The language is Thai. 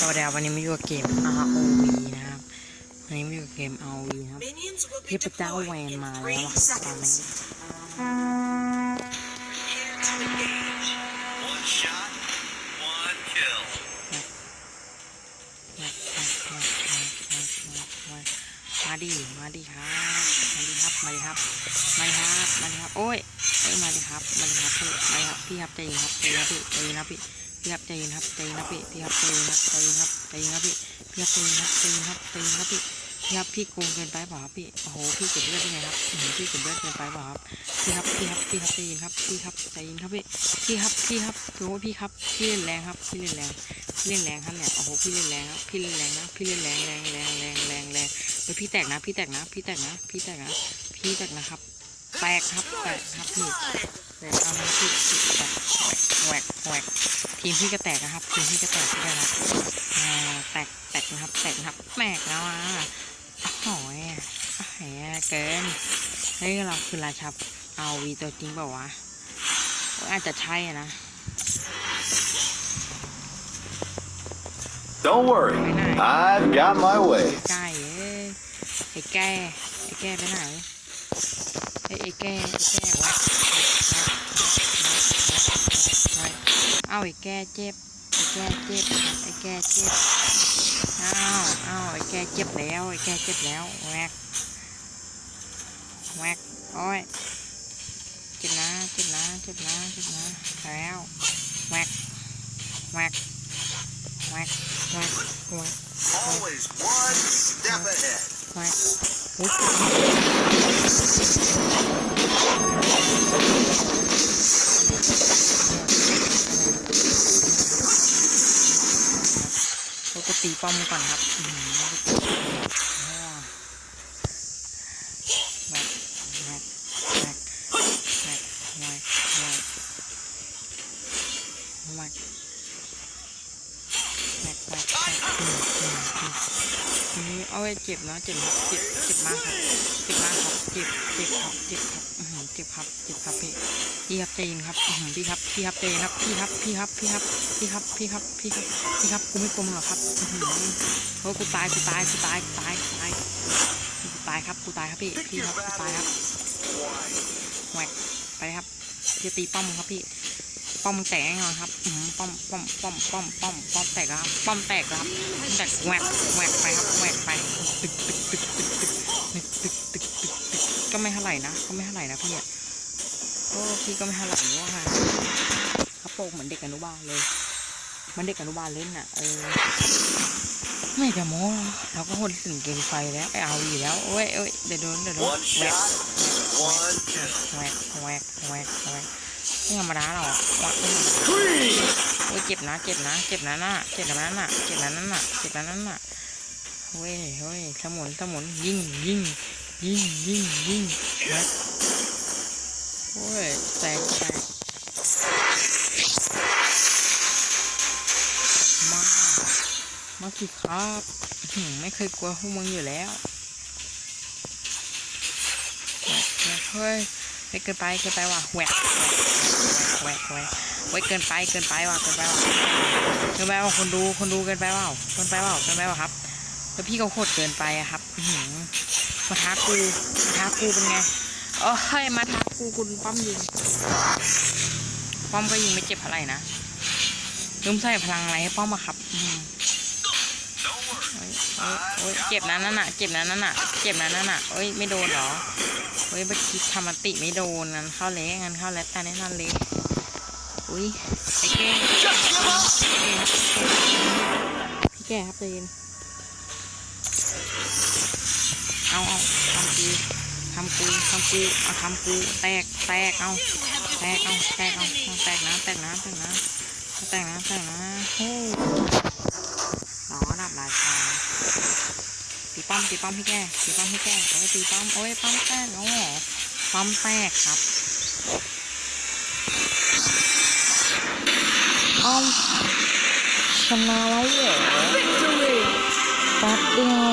สวัสดีครับวันนี้มาอยู่กับเกม ROV นะครับวันนี้มาอยู่กับเกม ROV ครับ Minions will เจ้าแวนมาแล้วตอนนี้มาดิมาดิครับมาดิครับมาดิครับมาดิครับมาดิครับโอ้ยเอ้ยมาดิครับมาดิครับพี่มาดิครับพี่ครับใจเย็นครับใจเย็นครับพี่ใจเย็นครับพี่ พี่ครับใจเย็นครับใจเย็นครับพี่พี่ครับใจเย็นครับใจเย็นครับใจเย็นครับพี่พี่ครับใจเย็นครับใจเย็นครับใจเย็นครับพี่พี่ครับพี่โกงเกินไปเปล่าครับพี่โอ้โหพี่เก็บเลือดได้ไงครับอื้อหือพี่เก็บเลือดเกินไปเปล่าครับพี่ครับพี่ครับพี่ครับใจเย็นครับพี่ครับใจเย็นครับพี่พี่ครับพี่ครับโอ้พี่ครับพี่เล่นแรงครับพี่เล่นแรงพี่เล่นแรงครับเนี่ยโอ้โหพี่เล่นแรงครับพี่เล่นแรงนะพี่เล่นแรงแรงแรงแรงแรงแรงเฮ้ยพี่แตกนะพี่แตกนะพี่แตกนะพี่แตกนะพี่แตกนะครับแตกครับแตกครับพี่แตกเอานะพี่แตกแหวกแหวก ทีมพี่ก็แตกนะครับ ทีมพี่ก็แตกด้วยนะครับอ่าแตกแตกนะครับ แตกนะครับ แตกแล้วอะโอ้ยแหมเกิน เฮ้ยเราคือราชาเอาวีตัวจริงเปล่าวะเอออาจจะใช่อะนะ Don't worry, I've got my way. ใกล้เอ้ยไอ้แก้ไอ้แก้ไปไหนไอ้ไอ้แก้ไอ้แก้วะ เอาไอ้แก้เจ็บไอ้แก้เจ็บไอ้แก้เจ็บอ้าวอ้าวไอ้แก้เจ็บแล้วไอ้แก้เจ็บแล้วแวกแวกโอ้ยเจ็บนะเจ็บนะเจ็บนะเจ็บนะแล้วแวกแวกแวกแวกแวก Always one step ahead. ไม่อุ๊ หวกอืมอืมอืมทีนี้เอาไว้เจ็บนะเจ็บเจ็บเจ็บมากครับเจ็บมากครับเจ็บเจ็บครับเจ็บครับอื้อหือเจ็บครับเจ็บครับพี่พี่ครับเจยนครับพี่ครับพี่ครับเจยนครับพี่ครับพี่ครับพี่ครับพี่ครับพี่ครับพี่ครับพี่ครับกูไม่กลมหรอครับโอ้กูตายกูตายกูตายกูตายตายกูตายครับกูตายครับพี่พี่ครับกูตายครับแหวกไปครับจะตีป้อมครับพี่ป้อมแตกแนอนครับป้อมป้อมป้อมป้อมป้อมป้อมแตกครับป้อมแตกครับแตกแหวกแหวกไปครับแหวกไปตึกตึกตึกตึกตึก กตึกก็ไม่เท่าไหร่นะก็ไม่เท่าไหร่นะพี่อะโอ้พี่ก็ไม่เท่าไหร่ว่าค่ะกระโปรงเหมือนเด็กอนุบาลเลยเหมันเด็กอนุบาลเล่นน่ะ เออ ไม่จะโม้เราก็คนถึงเกมไฟแล้วไอเอาอยู่แล้วโอ้ยโอ้ยเดี๋ยวโดนเดี๋ยวโดน One แหวก shot, one kill. แหวกแหวกแหวกแหวกไม่ธรรมดาหรอกแหวกไม่ธรรมดาโอ้ยเจ็บนะเจ็บนะเจ็บนะน่ะเจ็บนะน่ะเจ็บนะนั่นน่ะเจ็บนะนั่นน่ะเฮ้ยเฮ้ยสมุนสมุนยิงยิง ยิงยิงยิงแหวกโอ้ยแตกแตกมา มาสิครับหือไม่เคยกลัวพวกมึงอยู่แล้วแหวกเฮ้ยเกินไปเกินไปว่ะแหวกแหวกแหวกแหวกเฮ้ยเกินไปเกินไปว่ะเกินไปว่ะเกินไปว่ะคนดูคนดูเกินไปว่ะเกินไปว่ะเกินไปว่ะครับแล้วพี่เขาโคตรเกินไปอะครับหือ มาท้ากูมาท้ากูเป็นไงเอ้ยมาท้ากูคุณป้อมยิงป้อมก็ยิงไม่เจ็บอะไรนะลืมใส่พลังอะไรให้ป้อมอะครับอื้อหือ Don't worry, เอ้ยเอ้ยเจ็บนะนั่นน่ะ เจ็บนะนั่นน่ะ เจ็บนะนั่นน่ะเอ้ยไม่โดนหรอเฮ้ยเมื่อกี้ทำมติไม่โดนงั้นเข้าเละงั้นเข้าแล้วแต่แน่นอนเลยอุ้ยไอ้แก่พี่แก่ครับใจเย็น เอาเอาทำกูทำกูทำกูเอาทำกูแตกแตกเอาแตกเอาแตกเอาแตกนะแตกนะแตกนะแตกนะแตกนะโอ้หนอดับราชาตีป้อมตีป้อมพี่แก่ตีป้อมพี่แก่โอ้ยตีป้อมโอ้ยป้อมแตกโอ้ป้อมแตกครับอ้อมชนะแล้วเหรอแป๊บเดียว